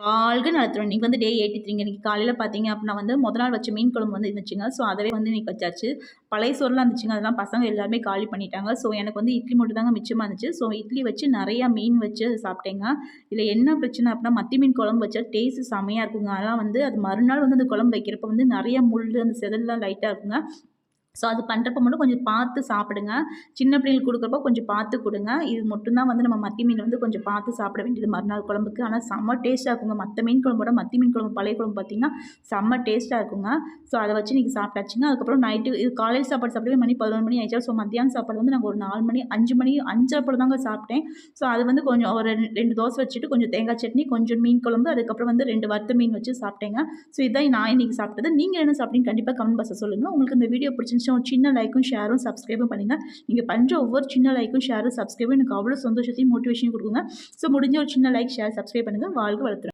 வாழ்க நடத்துகிறோம் இன்றைக்கி வந்து டே எயிட்டி த்ரீங்க இன்றைக்கி காலையில் பார்த்தீங்க அப்படின்னா வந்து முதல் நாள் வச்ச மீன் குழம்பு வந்து இருந்துச்சுங்க. ஸோ அதவே வந்து இன்றைக்கி வச்சாச்சு. பழைய சோறுலாம் இருந்துச்சுங்க. அதெல்லாம் பசங்க எல்லாருமே காலி பண்ணிட்டாங்க. ஸோ எனக்கு வந்து இட்லி மட்டும் தாங்க மிச்சமாக இருந்துச்சு. ஸோ இட்லி வச்சு நிறையா மீன் வச்சு சாப்பிட்டேங்க. இதில் என்ன பிரச்சனை அப்படின்னா மத்தி மீன் குழம்பு வச்சா டேஸ்ட்டு செமையாக இருக்குங்க. அதெல்லாம் வந்து அது மறுநாள் வந்து அந்த குழம்பு வைக்கிறப்ப வந்து நிறைய முள் அந்த செதல்லாம் லைட்டாக இருக்குங்க. ஸோ அது பண்ணுறப்ப மட்டும் கொஞ்சம் பார்த்து சாப்பிடுங்க. சின்ன பிள்ளைங்களுக்கு கொடுக்குறப்ப கொஞ்சம் பார்த்து கொடுங்க. இது மட்டும்தான் வந்து நம்ம மத்தி மீன் வந்து கொஞ்சம் பார்த்து சாப்பிட வேண்டியது மறுநாள் குழம்புக்கு. ஆனால் செம்ம டேஸ்ட்டாக இருக்குங்க. மற்ற மீன் குழம்போட மத்தி மீன் குழம்பு பழைய குழம்பு பார்த்திங்கன்னா செம்ம டேஸ்ட்டாக இருக்குங்க. ஸோ அதை வச்சு நீங்கள் சாப்பிட்டாச்சுங்க. அதுக்கப்புறம் நைட்டு இது காலையில் சாப்பாடு சாப்பிடவே மணி பதினொன்று மணி ஆயிடுச்சா. ஸோ மத்தியானம் சாப்பாடு வந்து நாங்கள் ஒரு நாலு மணி அஞ்சு மணி அஞ்சரை போல தாங்க சாப்பிட்டேன். ஸோ அது வந்து கொஞ்சம் ஒரு ரெண்டு தோசை வச்சுட்டு கொஞ்சம் தேங்காய் சட்னி கொஞ்சம் மீன் குழம்பு. அதுக்கப்புறம் வந்து ரெண்டு வறுத்த மீன் வச்சு சாப்பிட்டேங்க. ஸோ இதான் நான் இன்றைக்கி சாப்பிட்டது. நீங்கள் என்ன சாப்பிட்டீங்க கண்டிப்பாக கமெண்ட் பாக்ஸில் சொல்லுங்கள் உங்களுக்கு இந்த வீடியோ பிடிச்சிருந்துச்சு ஒரு சின்ன லைக்கும் ஷேரும் சப்ஸ்கிரைபும் பண்ணுங்கள் நீங்கள் பண்ணுற ஒவ்வொரு சின்ன லைக்கும் ஷேரும் சப்ஸ்கிரைபும் எனக்கு அவ்வளோ சந்தோஷத்தையும் மோட்டிவேஷனையும் கொடுக்குங்க. ஸோ முடிஞ்ச ஒரு சின்ன லைக் ஷேர் சப்ஸ்கிரைப் பண்ணுங்கள் வாழ்க்கை வளர்த்துறேன்